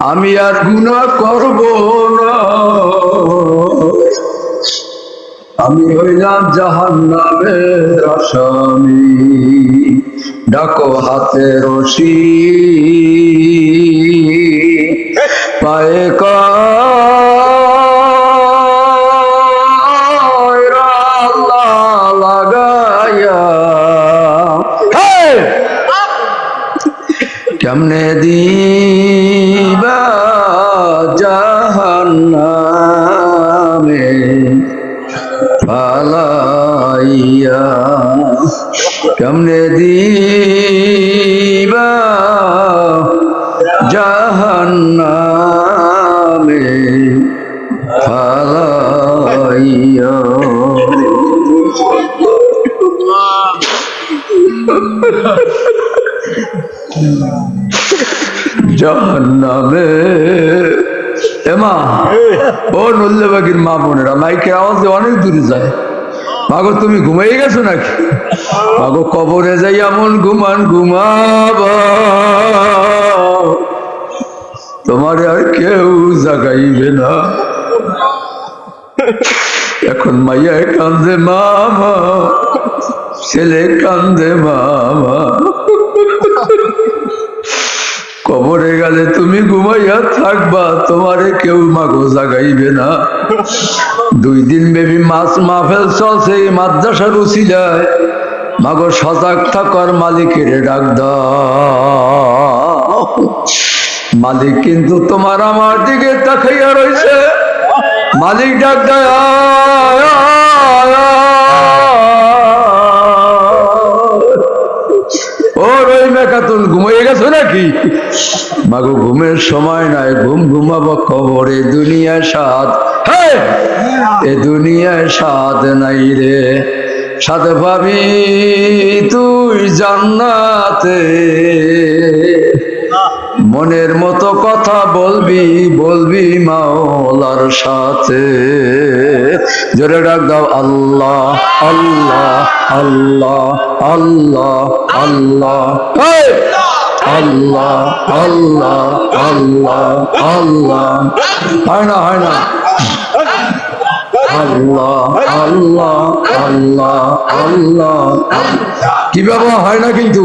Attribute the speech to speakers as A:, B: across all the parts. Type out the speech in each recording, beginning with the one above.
A: আমি আর গুণা করব না। আমি হইলাম জাহান নামের আসামি। ডাকো হাতে রশি। পায়ে লাগাইয়া। কেমনে দিবা কেমনে দিবা জাহান্নামে জাহান্নামে। এমা ও নল্লে বাগির মা বোনেরা, মাইকের আওয়াজ অনেক দূরে যায়। মাগো, তুমি ঘুমাই গেছো নাকি? মাগো, কবরে যাই এমন ঘুমান, ঘুমাবা। তোমার আর কেউ জাগাইবে না। এখন মাইয়া কান্দে মামা, ছেলে কান্দে মামা। কবরে গেলে তুমি ঘুমাইয়া থাকবা, তোমারে কেউ মাগো জাগাইবে না। দুই দিন বেবি মাছ মাফেল চলছে, এই মাদ্রাসার উচিলায় মাগো সজাগ থাকার মালিকের ডাক মালিক কিন্তু তোমার আমার দিকে তাকাইয়া রয়েছে। মালিক ডাক দেয় ও রই খাতুন ঘুমাইয়া গেছো নাকি? মাগো, ঘুমের সময় নাই, ঘুম ঘুমাবো কবরে দুনিয়ায় সাত হ্যাঁ এ দুনিয়ায় সাত নাই রে। সাথে ভাবি তুই জান্নাতে। মনের মতো কথা বলবি বলবি মাওলার সাথে। জোরে ডাক দাও, আল্লাহ আল্লাহ আল্লাহ আল্লাহ আল্লাহ। আল্লাহ আল্লাহ আল্লাহ আল্লাহ। হয় না হয় না। আল্লাহ আল্লাহ আল্লাহ আল্লাহ। কি বাবা হয় না কিন্তু?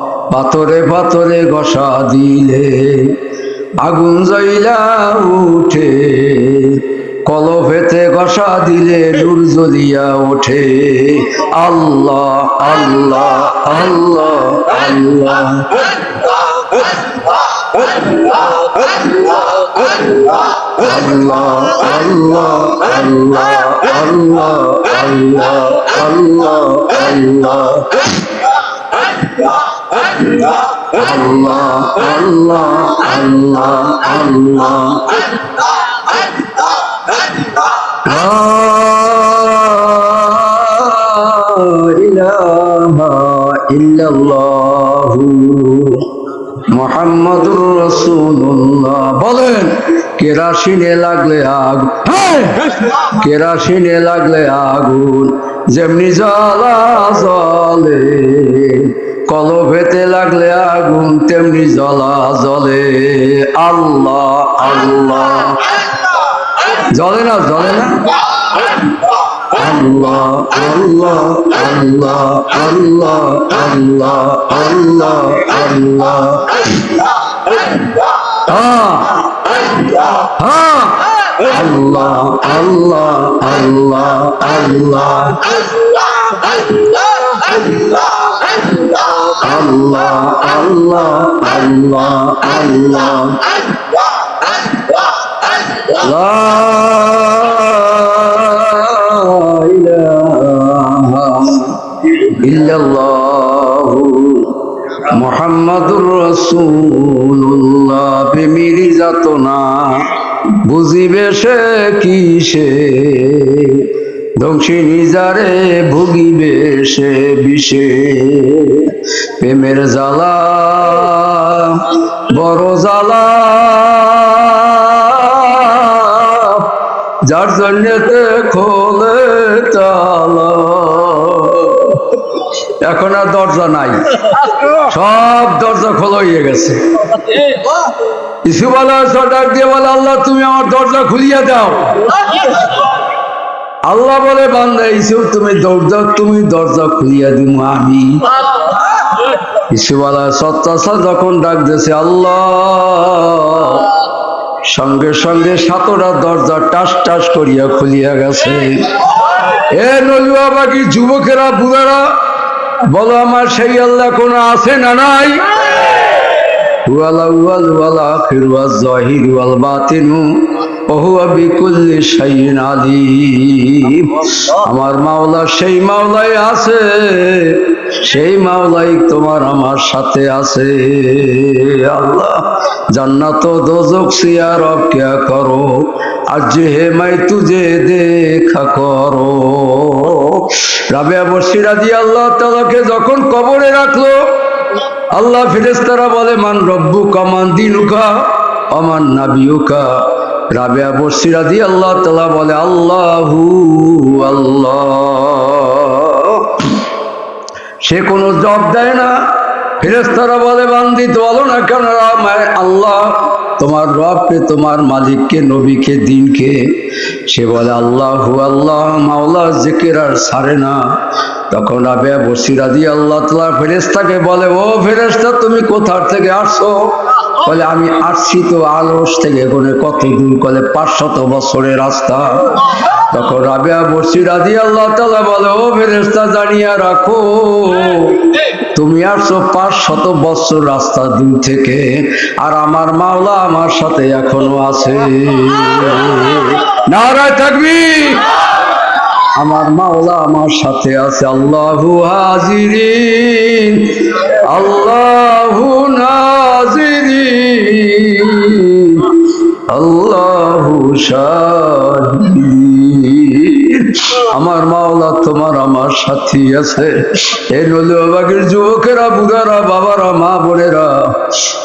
A: পাথরে পাথরে ঘষা দিলে আগুন জ্বইলা উঠে। কলফেতে ঘষা দিলে নূর জ্বলিয়া ওঠে। আল্লাহ আল্লাহ আল্লাহ আল্লাহ। আল্লাহ আল্লাহ আল্লাহ আল্লাহ আল্লাহ আল্লাহ আল্লাহ। আল্লাহ আল্লাহ আল্লাহ আল্লাহ মোহাম্মদুর রসুল্লাহ বলেন কেরাসিনে লাগলে আগ হ্যাঁ! কেরাসিনে লাগলে আগুন যেমনি জ্বালা জলে কলভেতে লাগলে আগুন তেমনি জ্বলা জলে আল্লাহ আল্লাহ। জ্বলে না জ্বলে না? আল্লাহ আল্লাহ আল্লাহ আল্লাহ আল্লাহ আল্লাহ আল্লাহ। হ্যাঁ হ্যাঁ। আল্লাহ আল্লাহ আল্লাহ আল্লাহ আল্লাহ আল্লাহ আল্লাহ। আল্লাহ আল্লাহ আল্লাহ আল্লাহ ইল্লাল্লাহু মোহাম্মদুর রসুল্লাহ প্রেমিরি যাত না বুঝিবে সে কিসে ধ্বংসিনী যারে ভুগিবে সে বিষে। প্রেমের জ্বালা, বড় জ্বালা। যার জন্যতে খোলে তালা। এখন আর দরজা নাই। সব দরজা খোলা হয়ে গেছে। ইসুবালা ডাক দিয়ে বলে, আল্লাহ, তুমি আমার দরজা খুলিয়ে দাও। আল্লাহ বলে, বান্দা ইসুফ তুমি দরজা তুমি দরজা খুলিয়া দিব আমি। ইসুবালা সত্তাসা যখন ডাক দিয়েছে, আল্লাহ! সঙ্গে সঙ্গে সাতটা দরজা টাস টাস করিয়া খুলিয়া গেছে। এ নলুয়া বাকি যুবকেরা, বুড়ারা, বলো, আমার সেই আল্লাহ কোন আছে না নাই? ওয়ালা ওয়াল ওয়ালা আখির, ওয়াল, জাহির, ওয়াল, বাতিনু। আমার মাওলা সেই মাওলাই আছে সেই মাওলাই তোমার আমার সাথে আছে। আল্লাহ জান্নাত দোজক সিয়া রব কিয়া করো আজ হে মাই তুজে দেখা করো। রাবিয়া বসিরা দিয়ে আল্লাহ তালাকে যখন কবরে রাখল আল্লাহ ফিরেস্তারা বলে মান রব্বু কামান দিনুকা অমান নাবিউকা রাবিয়া বসিরা দিয়ে আল্লাহ তালা বলে, আল্লাহু আল্লাহ। সে কোনো জব দেয় না। ফেরেস্তারা বলে, বান্দি বলো না কেন আল্লাহ? তোমার রবকে, তোমার মালিককে, নবীকে, দিনকে? সে বলে, আল্লাহ আল্লাহ, মাওলা জেকের আর সারে না। তখন রাবেয়া বসিরা দিয়ে আল্লাহ তালা ফেরেস্তাকে বলে, ও ফেরেস্তা তুমি কোথার থেকে আসছো? বলে আমি আসছি তো আলস থেকে কোনে কত দূর কলে পাঁচশত বছরের রাস্তা। তখন রাবেয়া বসিরা দিয়ে আল্লাহ তালা বলে, ও ফেরেস্তা জানিয়া রাখো, তুমি আসছো পাঁচ শত বছর রাস্তা দূর থেকে আর আমার মাওলা আমার সাথে এখনও আছে। নারায় থাকবি আমার মাওলা আমার সাথে আছে আল্লাহু হাজিরিন আল্লাহু নাজিরিন। সাথী আছে। এই নলিবাগের যুবকেরা, বুড়ারা, বাবারা, মা বোনেরা,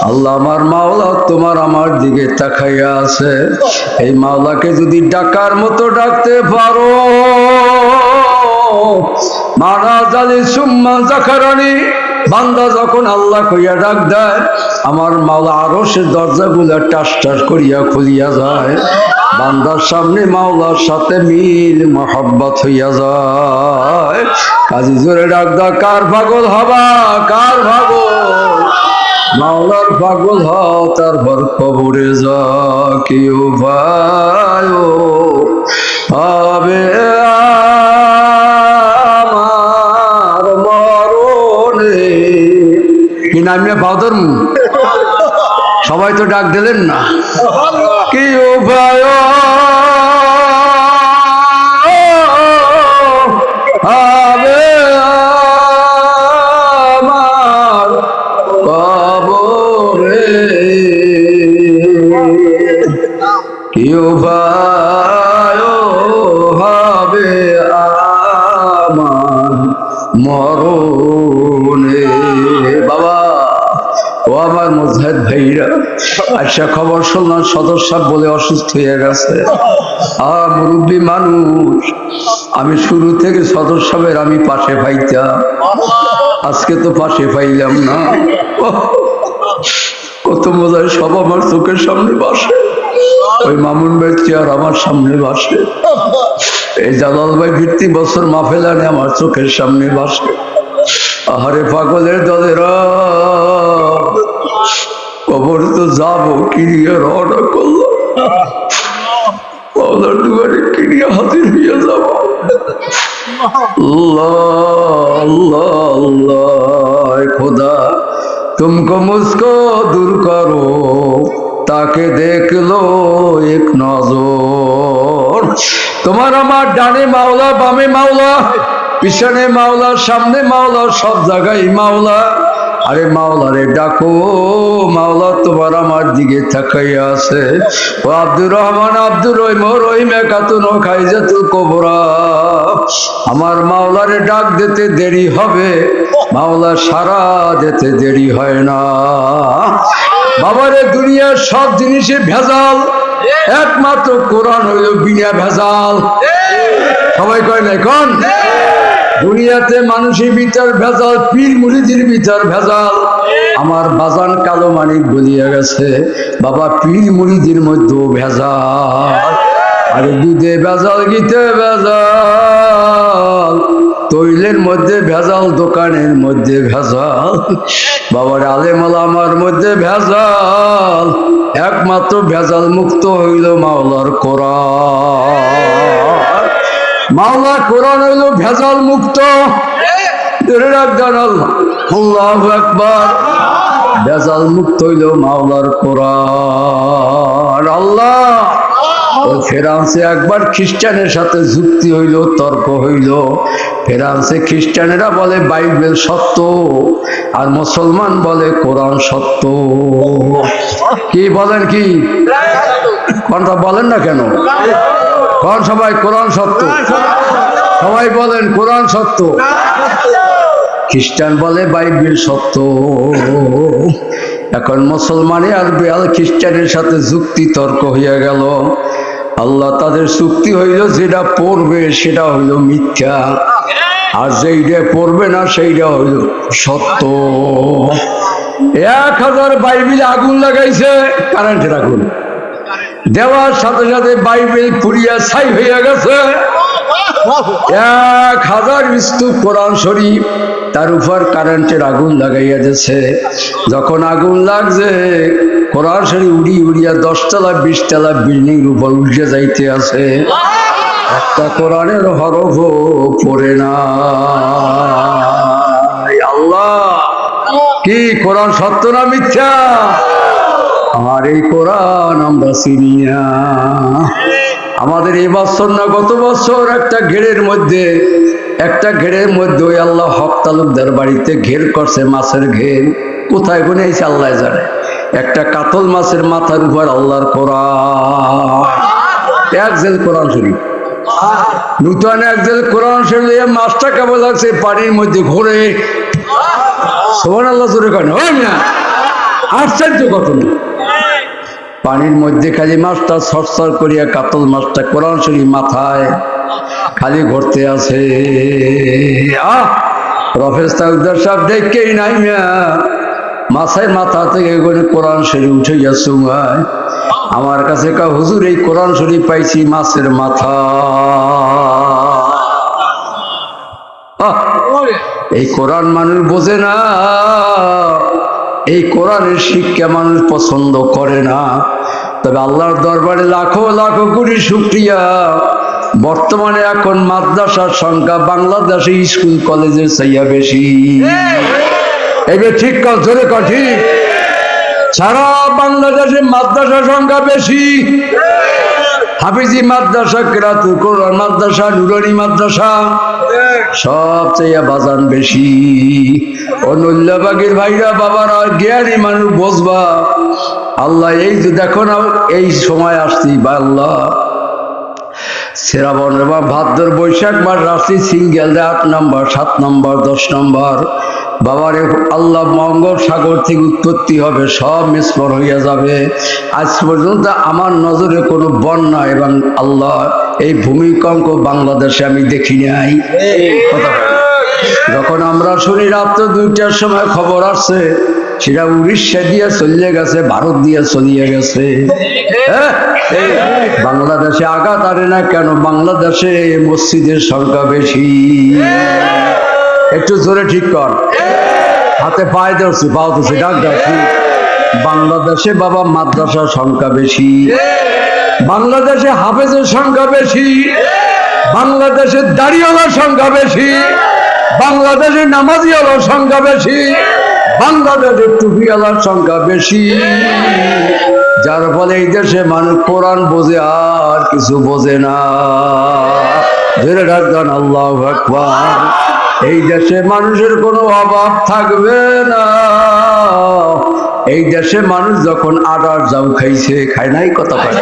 A: আল্লাহ আমার মাওলা তোমার আমার দিকে তাকাইয়া আছে। এই মাওলাকে যদি ডাকার মতো ডাকতে পারো, মারা জালি সুম্মা জাকারানি, বান্দা যখন আল্লাহ কইয়া ডাক দেয়, আমার মাওলা আরও সে দরজাগুলা টাস টাস করিয়া খুলিয়া যায়। বান্দার সামনে মাওলার সাথে মিল, মহব্বত হইয়া যায়। কাজী জোরে ডাক দা কার পাগল হবা? কার পাগল মাওলার পাগল হও তারপর কবরে যা কেউ ভাই হবে আমার মরণে। কি নামিয়া পাওদর সবাই তো ডাক দিলেন না। কি উপায় আচ্ছা খবর শুনলাম সদর সাহেব বলে অসুস্থ হয়ে গেছে। আর মুরব্বী মানুষ, আমি শুরু থেকে সাহেবের আমি পাশে পাইতাম। আজকে তো পাশে পাইলাম না। কত মজায় সব আমার চোখের সামনে বাসে ওই মামুন ভাই চেয়ার আমার সামনে বাসে এই জালাল ভাই ফিরতি বছর মাফেলানে আমার চোখের সামনে বাসে আহারে পাগলের দলেরা কবর তো যাব কিরিয়া রওনা করল মাওলার দুয়ারে কিনিয়া হাজির হইয়া যাব। খোদা, তুমকো মুস্কো দূর করো, তাকে দেখল এক নজর। তোমার আমার ডানে মাওলা, বামে মাওলা, পিছনে মাওলা, সামনে মাওলা, সব জায়গায় মাওলা। আরে মাওলারে ডাকো, মাওলা তোমার আমার দিকে তাকাইয়া আছে। ও আব্দুর রহমান, আব্দুর রহিম রহিম একাতুন, ও খাইজাতুল কোবরা। আমার মাওলারে ডাক দিতে দেরি হবে, মাওলা সারা দিতে দেরি হয় না। বাবারে দুনিয়ার সব জিনিসে ভেজাল। একমাত্র কোরআন হইল বিনা ভেজাল। সবাই কয় না কোন? দুনিয়াতে মানুষের ভিতর ভেজাল, পীর মুড়িদের ভিতর ভেজাল। আমার বাজান কালো মানিক বলিয়া গেছে, বাবা, পীর মুড়িদের মধ্যেও ভেজাল। আরে দুধে ভেজাল, গীতে ভেজাল। তৈলের মধ্যে ভেজাল, দোকানের মধ্যে ভেজাল। বাবার আলেমাল আমার মধ্যে ভেজাল। একমাত্র ভেজাল মুক্ত হইল মাওলার কোরআন। মাওলা কোরআন হইল ভেজাল মুক্ত। আল্লাহ। একবার ভেজাল মুক্ত হইল মাওলার কোরআন। আল্লাহ। ফেরান্সে একবার খ্রিস্টানের সাথে যুক্তি হইল, তর্ক হইল। ফেরান্সে খ্রিস্টানেরা বলে, বাইবেল সত্য আর মুসলমান বলে, কোরআন সত্য। কি বলেন কি? কোনটা বলেন না কেন? কোন সবাই কোরআন সত্য? সবাই বলেন কোরআন সত্য। খ্রিস্টান বলে, বাইবেল সত্য। এখন মুসলমানে আর বেয়াল খ্রিস্টানের সাথে যুক্তি তর্ক হইয়া গেল। আল্লাহ তাদের চুক্তি হইল যেটা পড়বে সেটা হইল মিথ্যা। আর যেইটা পড়বে না সেইটা হইল সত্য। এক হাজার বাইবেল আগুন লাগাইছে কারেন্টের আগুন। দেওয়ার সাথে সাথে বাইবেল পুড়িয়া ছাই হইয়া গেছে। এক হাজার স্তূপ কোরআন শরীফ। তার উপর কারেন্টের আগুন লাগাইয়া দিয়েছে। যখন আগুন লাগছে, কোরআন শরীফ উড়ি উড়িয়া দশতলা, বিশতলা বিল্ডিং উপর উঠে যাইতে আছে। একটা কোরআনের হরফ পড়ে না আল্লাহ, কি কোরআন সত্য না মিথ্যা? আমার এই কোরআন আমরা না। আমাদের এই বছর না, গত বছর একটা ঘেরের মধ্যে একটা ঘেরের মধ্যে ওই আল্লাহ হক তালুকদার বাড়িতে ঘের করছে মাছের ঘের। কোথায় গুনে এসে আল্লাহ জানে। একটা কাতল মাছের মাথার উপর আল্লাহর কোরআন। কোরআন শরীফ। নূতন এক জেল কোরআন শরীফ মাছটা কেমন লাগছে পানির মধ্যে ঘুরে। সোহান আল্লাহ জোরে কেন। না? আশ্চর্য ঘটনা। পানির মধ্যে খালি মাছটা সরসর করিয়া কাতল মাছটা কোরআন শরীফ মাথায় খালি ঘুরতে আছে রফেজ সব দেখেই নাই মাথায় মাথা থেকে করে কোরআন শরীফ উঠে গেছে আমার কাছে কা হুজুর, এই কোরআন শরীফ পাইছি মাছের মাথা। এই কোরআন মানুষ বোঝে না। এই কোরআনের শিক্ষা মানুষ পছন্দ করে না। তবে আল্লাহর দরবারে লাখো লাখো কোটি শুক্রিয়া। বর্তমানে এখন মাদ্রাসার সংখ্যা বাংলাদেশে স্কুল কলেজের চাইয়া বেশি। এবার ঠিক জোরে কর, ঠিক। সারা বাংলাদেশে মাদ্রাসার সংখ্যা বেশি। হাফিজি মাদ্রাসা কেরাতুল কোরআন মাদ্রাসা, নুরানি মাদ্রাসা, সব চাইয়া বাজান বেশি। অনুল্লাবাগের ভাইরা, বাবারা, জ্ঞানী মানুষ বসবা আল্লাহ, এই যে দেখো না, এই সময় আসছি বা আল্লাহ। শ্রাবণ বা ভাদ্র বৈশাখ মাস রাশি সিঙ্গেল আট নম্বর সাত নম্বর দশ নম্বর। বাবারে, আল্লাহ মঙ্গল সাগর থেকে উৎপত্তি হবে, সব মিসফর হইয়া যাবে। আজ পর্যন্ত আমার নজরে কোনো বন্যা এবং আল্লাহ এই ভূমিকম্প বাংলাদেশে আমি দেখি নাই। যখন আমরা শুনি রাত্র দুইটার সময় খবর আসছে সেটা উড়িষ্যা দিয়ে চলিয়ে গেছে, ভারত দিয়ে চলিয়ে গেছে। হ্যাঁ? বাংলাদেশে আঘাত আনে না কেন? বাংলাদেশে মসজিদের সংখ্যা বেশি। একটু জোরে ঠিক কর। হাতে পায়ে ধরছি, পাও ডাক ডাকছি বাংলাদেশে বাবা মাদ্রাসার সংখ্যা বেশি। বাংলাদেশে হাফেজের সংখ্যা বেশি। বাংলাদেশে দাড়িওয়ালার সংখ্যা বেশি। বাংলাদেশে নামাজিওয়ালার সংখ্যা বেশি। বাংলাদেশের টুপিওয়ালার সংখ্যা বেশি। যার ফলে এই দেশে মানুষ কোরআন বোঝে, আর কিছু বোঝে না। ধরে রাখবেন, আল্লাহ আকবার। এই দেশে মানুষের কোনো অভাব থাকবে না। এই দেশে মানুষ যখন আদার যাও খাইছে, খায় নাই, কথা পায়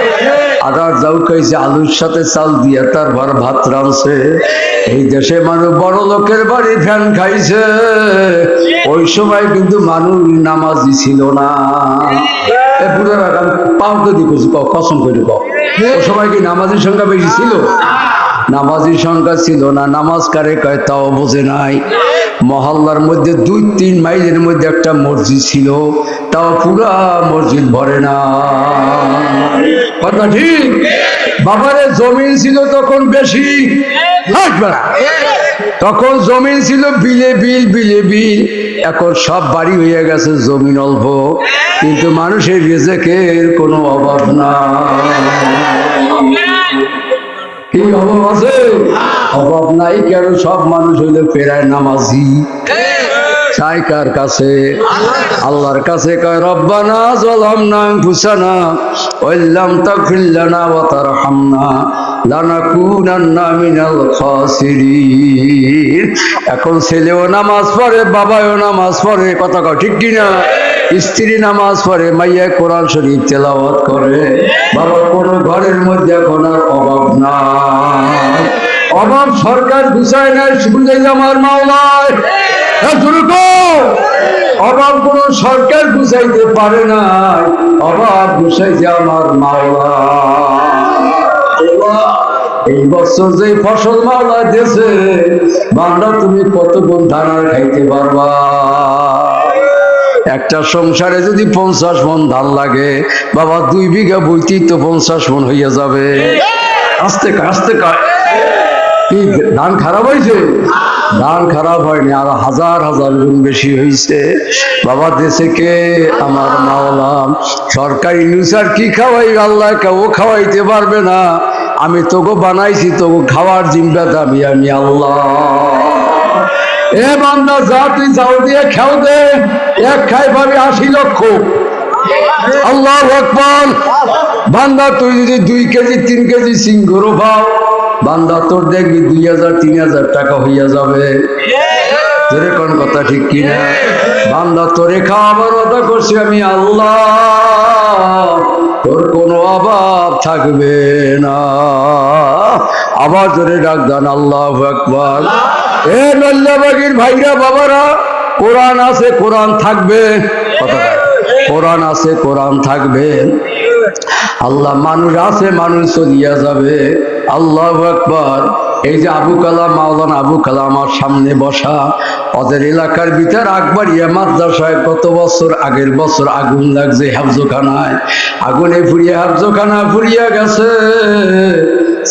A: আদার যাও খাইছে আলুর সাথে চাল দিয়ে তার ভর ভাত রাঁধছে। এই দেশে মানুষ বড় লোকের বাড়ি ফ্যান খাইছে। ওই সময় কিন্তু মানুষ নামাজি ছিল না। এ পুরো পাও তো দি কও, কসম করে কও। ওই সময় কি নামাজির সংখ্যা বেশি ছিল? নামাজির সংখ্যা ছিল না নামাজ কারে কয় তাও বোঝে নাই। মহল্লার মধ্যে দুই, তিন মাইলের মধ্যে একটা মসজিদ ছিল, তাও পুরা মসজিদ ভরে না। কথা ঠিক? বাবারে জমিন ছিল তখন বেশি। তখন জমিন ছিল বিলে বিল বিলে বিল। এখন সব বাড়ি হয়ে গেছে, জমিন অল্প। কিন্তু মানুষের রেজেকের কোনো অভাব না অভাব আছে অভাব নাই কেন? সব মানুষ হইলে ফেরায় নামাজি। চাই কার কাছে। আল্লাহর কাছে কয় রব্বানা জলামনা আনফুসানা ওয়াল্লাম তাগফির লানা ওয়া তারহামনা লানাকুনান্না মিনাল খাসিরিন। এখন ছেলেও নামাজ পড়ে বাবাও নামাজ পড়ে কথা কয় ঠিক কি না স্ত্রী নামাজ পড়ে, মাইয়া কোরআন শরীফ তেলাওয়াত করে। বাবা, কোন ঘরের মধ্যে এখন আর অভাব নাই। অভাব সরকার গুছায় নাই শুনলে আমার মাওলায়। অভাব কোন সরকার গুছাইতে পারে না অভাব গুছাইছে আমার মাওলা। এই বছর যে ফসল মাওলা দেশে বান্দা তুমি কত গুণ ধান আর খাইতে পারবা? একটা সংসারে যদি পঞ্চাশ মন ধান লাগে, বাবা, দুই বিঘা বইতেই তো পঞ্চাশ মন হইয়া যাবে। আস্তে আস্তে কা- ধান খারাপ হয়েছে ধান খারাপ হয়নি, আর হাজার হাজার গুণ বেশি হয়েছে বাবা, দেশে কে? আমার মাওলা। সরকারি নিউজ আর কি খাওয়াই? আল্লাহ কেউ খাওয়াইতে পারবে না। আমি তোকে বানাইছি, তোকে খাওয়ার জিম্বা দাবি আমি আল্লাহ। এ বান্দা, যা তুই যাও দিয়ে খেও দে। এক খাই পাবি আশি লক্ষ। আল্লাহ আকবর। বান্দা, তুই যদি দুই কেজি, তিন কেজি সিংহরও পাও, বান্দা তোর দেখবি দুই হাজার, তিন হাজার টাকা হইয়া যাবে। তোরে কোন কথা ঠিক কিনা? বান্দা, তোরে খাওয়াবার কথা করছি আমি আল্লাহ। তোর কোনো অভাব থাকবে না। আবার তোরে ডাক দান, আল্লাহ আকবার। এ ভাইরা বাবারা, কোরআন আছে, কোরআন থাকবে। কোরআন আছে, কোরআন থাকবে। আল্লাহ মানুষ আছে, মানুষ চলিয়া যাবে। আল্লাহ আকবার। এই যে আবু কালাম, মাওলানা আবু কালাম আমার সামনে বসা, ওদের এলাকার ভিতর আকবরিয়া মাদ্রাসায় কত বছর আগের বছর আগুন লাগছে হাফজোখানায়। আগুনে ফুরিয়ে, হাফজোখানা ফুরিয়া গেছে।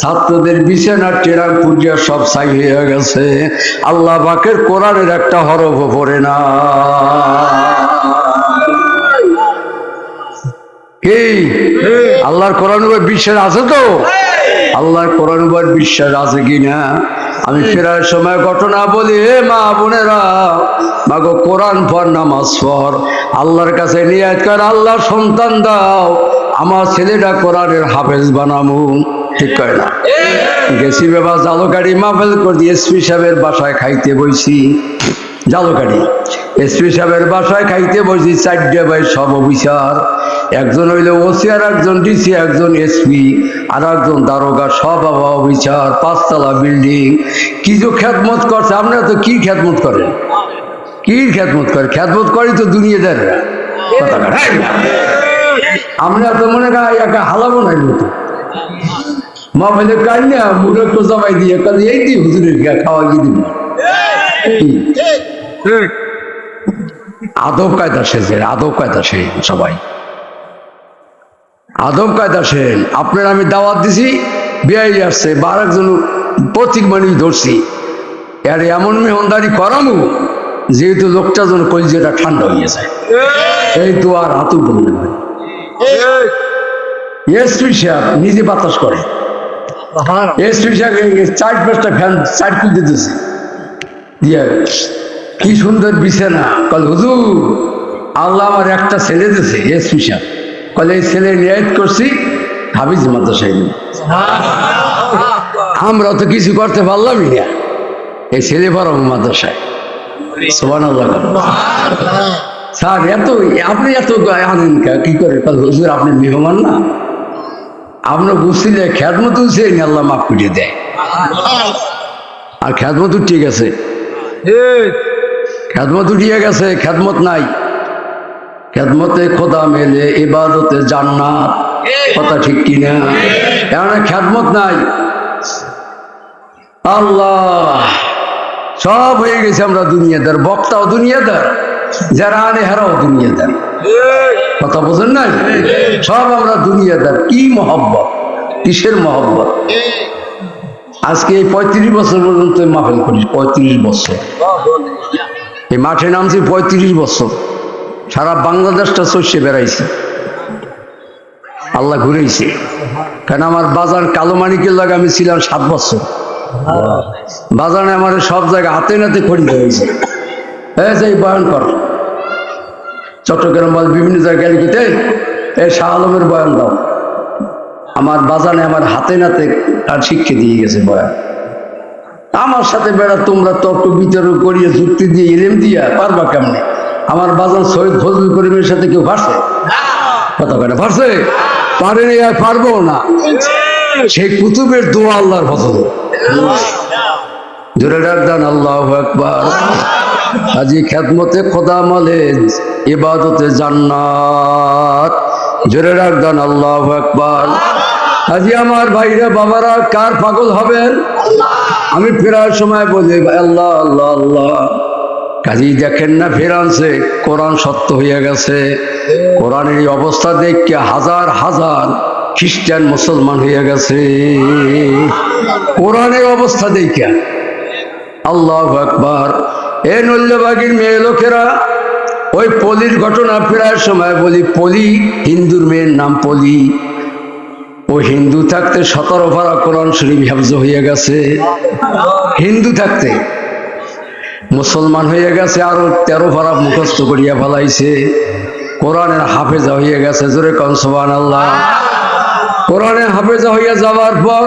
A: ছাত্রদের বিছানার টেরার পুজিয়া সব ছাই হয়ে গেছে। আল্লাহ বাকের কোরআনের একটা হরফ পড়ে না। কি? আল্লাহর কোরআন উপর বিশ্বাস আছে তো? আল্লাহর কোরআন উপর বিশ্বাস আছে কিনা? আমি ফেরার সময় ঘটনা বলি, হে মা বোনেরা, মাগো কোরআন পর নামাজ পর আল্লাহর কাছে নিয়ে কর, আল্লাহর সন্তান দাও। আমার ছেলেটা কোরআনের হাফেজ বানামু। ঠিক করে না। গেছি বাবা জালকাড়ি মাফেল করে দিয়ে এসপি সাহেবের বাসায় খাইতে বইছি। জালকাড়ি এসপি সাহেবের বাসায় খাইতে বসি চারটে ভাই সব অফিসার। একজন হইল ওসি আর একজন ডিসি একজন এসপি আর একজন দারোগা সব অফিসার পাঁচতলা বিল্ডিং। কি যে খ্যাতমত করছে আপনারা তো কি খ্যাতমত করেন? কি খ্যাতমত করে খ্যাতমত করি তো দুনিয়াদার। আমরা তো মনে করি একা হালাবো নাই মতো মা বলে কান্না মুখে তো জমাই দিয়ে কাজ এই হুজুরের গা খাওয়া কি দিব? আদব কায়দা শেখেন আদব কায়দা শেখেন সবাই। আদব কায়দা শেখেন আপনার আমি দাওয়াত দিছি বিয়াই আসছে বার একজন প্রতীক মানুষ ধরছি। আর এমন মেহনদারি করামু যেহেতু লোকটা যেন কলজিটা ঠান্ডা হয়ে যায়। এই তো আর হাতু বললেন এসপি সাহেব নিজে বাতাস করে। এসপি সাহেব চার পাঁচটা ফ্যান চার দিতেছে দিয়ে কি সুন্দর বিছানা। কল হুজুর আল্লাহ আমার একটা ছেলে দিয়েছে এসপি সাহেব কলে এই ছেলে নিয়াত করছি হাবিজ মাদ্রাসায় আমরা তো কিছু করতে পারলামই না। এই ছেলে পড়াবো মাদ্রাসায়। সোবান স্যার এত আপনি এত আনেন কি করে? কাল হুজুর আপনি মেহমান না? আপনার বুঝছিলে খ্যাতমত সে আল্লাহ মাফ করে দেয়। আর খ্যাতমত ঠিক আছে। খ্যাতমত উঠিয়ে গেছে খ্যাতমত নাই। খ্যাতমতে খোদা মেলে ইবাদতে জান্নাত কথা ঠিক কিনা। কেননা খ্যাতমত নাই। আল্লাহ সব হয়ে গেছে আমরা দুনিয়াদার বক্তাও দুনিয়াদার। যারা দুনিয়াদার। কথা বোঝেন নাই? সব আমরা দুনিয়াদার। কি মহব্বত? কিসের মহব্বত? আজকে এই পঁয়ত্রিশ বছর পর্যন্ত মাফেল করি। পঁয়ত্রিশ বছর। এই মাঠে নামছি পঁয়ত্রিশ বছর। সারা বাংলাদেশটা শস্যে বেড়াইছে। আল্লাহ ঘুরেছে কারণ আমার বাজার কালো মানিকের লাগে আমি ছিলাম সাত বছর। বাজারে আমার সব জায়গায় হাতে নাতে খরিদ হয়েছে। হ্যাঁ বয়ান কর। চট্টগ্রাম বা বিভিন্ন জায়গায় লিখিতে এই শাহ আলমের বয়ান দাও। আমার বাজানে আমার হাতে নাতে আর শিক্ষা দিয়ে গেছে বয়ান। আমার সাথে বেড়া, তোমরা তর্ক বিতর্ক করিয়ে, যুক্তি দিয়ে, ইলেম দিয়া পারবা কেমনে? আমার বাজান শহীদ ফজল করিমের সাথে কেউ ভাসে কথা কেন ভাসে পারেনি আর পারব না। সেই কুতুবের দোয়া আল্লাহর ফসল জোরে ডাক দেন, আল্লাহ একবার আজি খেদমতে খোদা মালে ইবাদতে জান্নাত। জোরে ডাক দেন, আল্লাহ একবার আজি আমার ভাইরা বাবারা কার পাগল হবেন? আমি ফেরার সময় বলি আল্লাহ আল্লাহ আল্লাহ। কাজী দেখেন না ফেরানছে কোরআন সত্য হয়ে গেছে। কোরআনের এই অবস্থা দেখে হাজার হাজার খ্রিস্টান মুসলমান হয়ে গেছে। কোরআনের অবস্থা দেখে আল্লাহ আকবার। এ নল্যবাগির মেয়ে লোকেরা, ওই পলির ঘটনা ফেরার সময় বলি, পলি, হিন্দুর মেয়ের নাম পলি। ও হিন্দু থাকতে সতেরো ভাড়া কোরআন শরীফ হাফজ হয়ে গেছে। হিন্দু থাকতে মুসলমান হয়ে গেছে, আরও তেরো ভাড়া মুখস্থ করিয়া ফেলাইছে। কোরআনের হাফেজা হয়ে গেছে, জোরে কনসবান আল্লাহ কোরআনের হাফেজা হইয়া যাওয়ার পর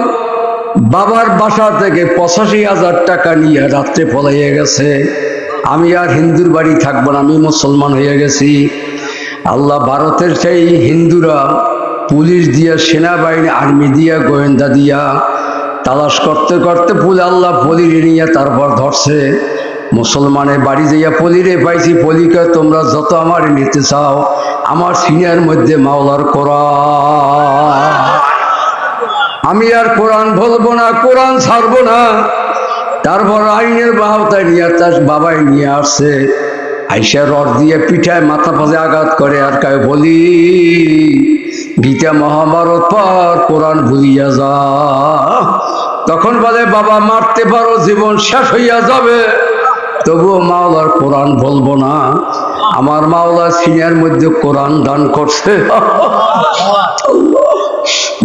A: বাবার বাসা থেকে পঁচাশি হাজার টাকা নিয়ে রাত্রে পলাইয়া গেছে। আমি আর হিন্দুর বাড়ি থাকব না, আমি মুসলমান হয়ে গেছি। আল্লাহ ভারতের সেই হিন্দুরা পুলিশ দিয়া, সেনাবাহিনী, আর্মি দিয়া, গোয়েন্দা দিয়া তালাশ করতে করতে পুল আল্লাহ পলিরে নিয়ে তারপর ধরছে। মুসলমানের বাড়ি যাইয়া পলিরে পাইছি, পলিকে তোমরা যত আমার নিতে চাও, আমার সিনিয়ার মধ্যে মাওলার কোরআন। আমি আর কোরআন বলব না, কোরআন ছাড়বো না। তারপর আইনের বাহতায় নিয়ে তার বাবাই নিয়ে আসছে। আইসা রড দিয়ে পিঠায় মাথা পাশে আঘাত করে আর কায় বলি, গীতা মহাভারত পর কোরআন ভুলিয়া যা। তখন বলে, বাবা, মারতে পারো, জীবন শেষ হইয়া যাবে। তবুও মাওলার কোরআন বলব না। আমার মাওলা সিনিয়র মধ্যে কোরআন দান করছে।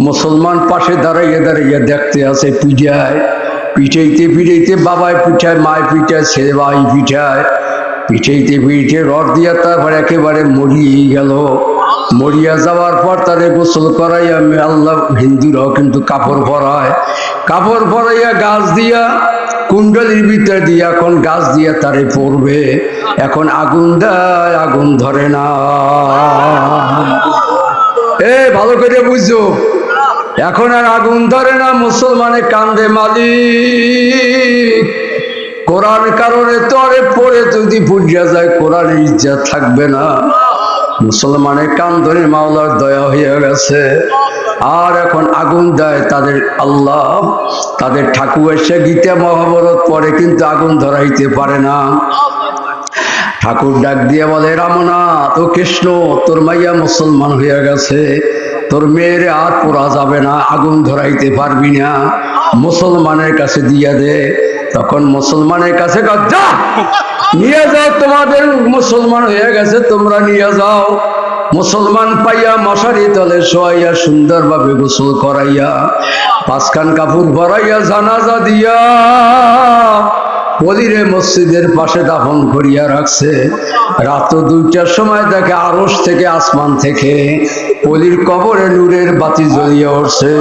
A: মুসলমান পাশে দাঁড়াইয়া দাঁড়াইয়া দেখতে আছে পিঠায়। পিঠাইতে পিঠাইতে বাবায় পিঠায় মায় পিঠায়, ছেলে ভাই পিঠায়। পিঠাইতে পিঠে রড দিয়া তারপর একেবারে মরিয়ে গেল। মরিয়া যাওয়ার পর তারে গোসল করাই আমি আল্লাহ হিন্দুরাও কিন্তু কাপড় পরায়। কাপড় পরাইয়া গাছ দিয়া, কুণ্ডলির ভিতর দিয়া এখন গাছ দিয়া তারে পড়বে এখন আগুন দেয়, আগুন ধরে না। এ, ভালো করে বুঝছ? এখন আর আগুন ধরে না, মুসলমানে কান্দে মালিক। কোরআন কারণে তো আরে পড়ে যদি পুড়িয়া যায় কোরআনের ইজ্জা থাকবে না। মুসলমানের কান্দনে মাওলার দয়া হয়ে গেছে। আর এখন আগুন দেয় তাদের আল্লাহ। তাদের ঠাকুর এসে গীতা মহাভারত পরে কিন্তু আগুন ধরাইতে পারে না। ঠাকুর ডাক দিয়ে বলে রামনা তো কৃষ্ণ, তোর মাইয়া মুসলমান হয়ে গেছে। তোর মেয়ের আর পোড়া যাবে না, আগুন ধরাইতে পারবি না। মুসলমানের কাছে দিয়া দে, তখন মুসলমানের কাছে নিয়ে যাও, তোমাদের মুসলমান হয়ে গেছে, তোমরা নিয়ে যাও। মুসলমান পাইয়া মশারি তলে শোয়াইয়া, সুন্দরভাবে গোসল করাইয়া, পাঁচখান কাপড় ভরাইয়া, জানাজা দিয়া। পলিরে মসজিদের পাশে দাফন করিয়া রাখছে। রাত দুইটার সময় দেখে আরস থেকে আসমান থেকে পলির কবরে নূরের বাতি জ্বলিয়ে উঠছে।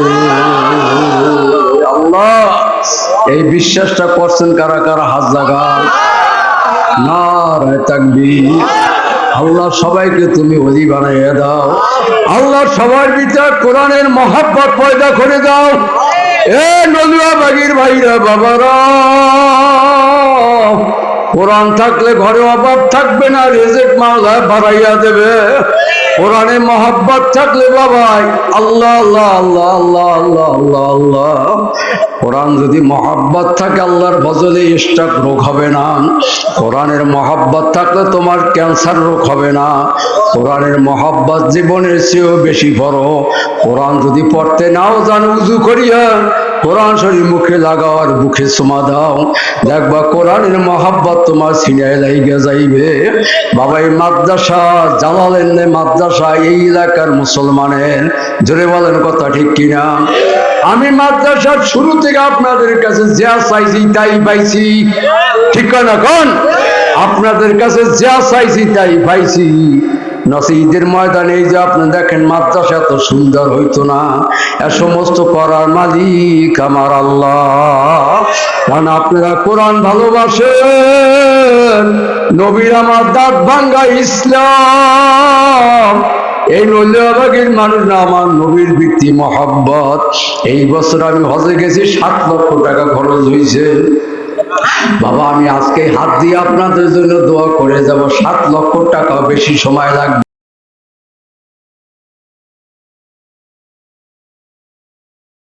A: আল্লাহ, এই বিশ্বাসটা করছেন কারা কারা? হাত জাগান নারায় তাকবীর। আল্লাহ সবাইকে তুমি অলি বানাইয়া দাও। আল্লাহ সবার ভিতর কোরআনের মহাব্বত পয়দা করে দাও। কোরআন থাকলে ঘরে অভাব থাকবে না, রেজেক মাওলা বাড়াইয়া দেবে। কোরআনে মহাব্বত থাকলে বাবাই, আল্লাহ আল্লাহ আল্লাহ আল্লাহ আল্লাহ আল্লাহ আল্লাহ। কোরআন যদি মহাব্বত থাকে, আল্লাহর ভজলে স্টাক রোগ হবে না। কোরআনের মহাব্বত থাকলে তোমার ক্যান্সার রোগ হবে না। কোরআনের মহাব্বত জীবনের চেয়েও বেশি বড়। কোরআন যদি পড়তে নাও, জানো, উজু করিয়া কোরআন শরীর মুখে লাগাও আর মুখে সমা দাও। দেখবা কোরআনের মহাব্বত তোমার সিনায় লাইগে যাইবে। বাবা, এই মাদ্রাসা জালালেন মাদ্রাসা, এই এলাকার মুসলমানের, জোরে বলেন কথা ঠিক কিনা? আমি মাদ্রাসার শুরু থেকে আপনাদের কাছে যা চাইছি তাই পাইছি। ঠিক না কোন? আপনাদের কাছে যা চাইছি তাই পাইছি। নসিদের ময়দানে যে আপনি দেখেন, মাদ্রাসা এত সুন্দর হইতো না। এ সমস্ত করার মালিক আমার আল্লাহ। কারণ আপনারা কোরআন ভালোবাসেন। নবীর আমার দাঁত ভাঙ্গা ইসলাম। এই নলিয়াবাগের মানুষ না, আমার নবীর ভিত্তি মহাব্বত। এই বছর আমি হজে গেছি, সাত লক্ষ টাকা খরচ হয়েছে বাবা, আমি আজকে হাত দিয়ে আপনাদের জন্য দোয়া করে যাব, সাত লক্ষ টাকা বেশি সময় লাগবে।